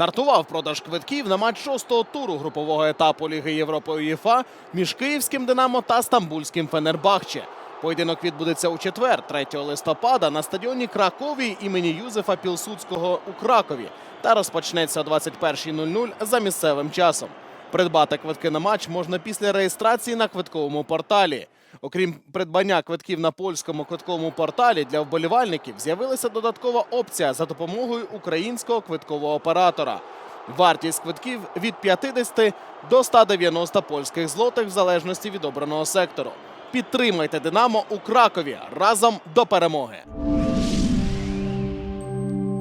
Стартував продаж квитків на матч шостого туру групового етапу Ліги Європи УЄФА між київським Динамо та стамбульським Фенербахче. Поєдинок відбудеться у четвер, 3 листопада, на стадіоні Кракові імені Юзефа Пілсудського у Кракові та розпочнеться о 21.00 за місцевим часом. Придбати квитки на матч можна після реєстрації на квитковому порталі. Окрім придбання квитків на польському квитковому порталі для вболівальників з'явилася додаткова опція за допомогою українського квиткового оператора. Вартість квитків від 50 до 190 польських злотих в залежності від обраного сектору. Підтримайте Динамо у Кракові разом до перемоги.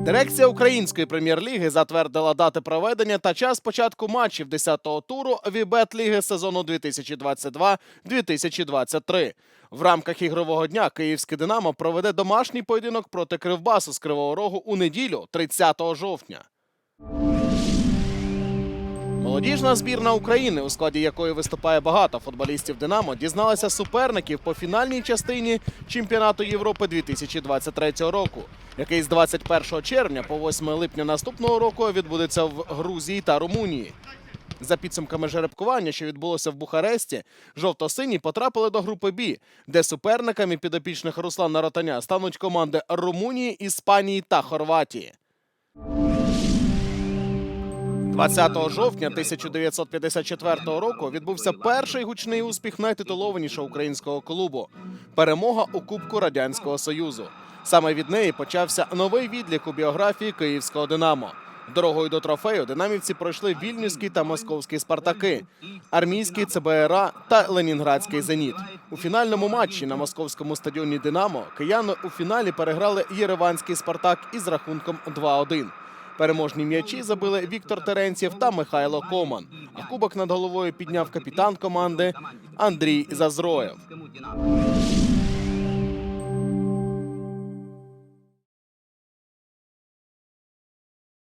Дирекція української прем'єр-ліги затвердила дати проведення та час початку матчів 10-го туру Вібет ліги сезону 2022-2023. В рамках ігрового дня Київське Динамо проведе домашній поєдинок проти Кривбасу з Кривого Рогу у неділю, 30 жовтня. Молодіжна збірна України, у складі якої виступає багато футболістів Динамо, дізналася суперників по фінальній частині чемпіонату Європи 2023 року, який з 21 червня по 8 липня наступного року відбудеться в Грузії та Румунії. За підсумками жеребкування, що відбулося в Бухаресті, жовто-сині потрапили до групи Бі, де суперниками підопічних Руслана Ротаня стануть команди Румунії, Іспанії та Хорватії. 20 жовтня 1954 року відбувся перший гучний успіх найтитулованішого українського клубу перемога у Кубку Радянського Союзу. Саме від неї почався новий відлік у біографії київського Динамо. Дорогою до трофею динамівці пройшли вільнюський та московський спартаки, армійський ЦБРА та Ленінградський Зеніт. У фінальному матчі на московському стадіоні Динамо кияни у фіналі переграли Єреванський Спартак із рахунком 2-1. Переможні м'ячі забили Віктор Теренців та Михайло Коман. А кубок над головою підняв капітан команди Андрій Зазроєв.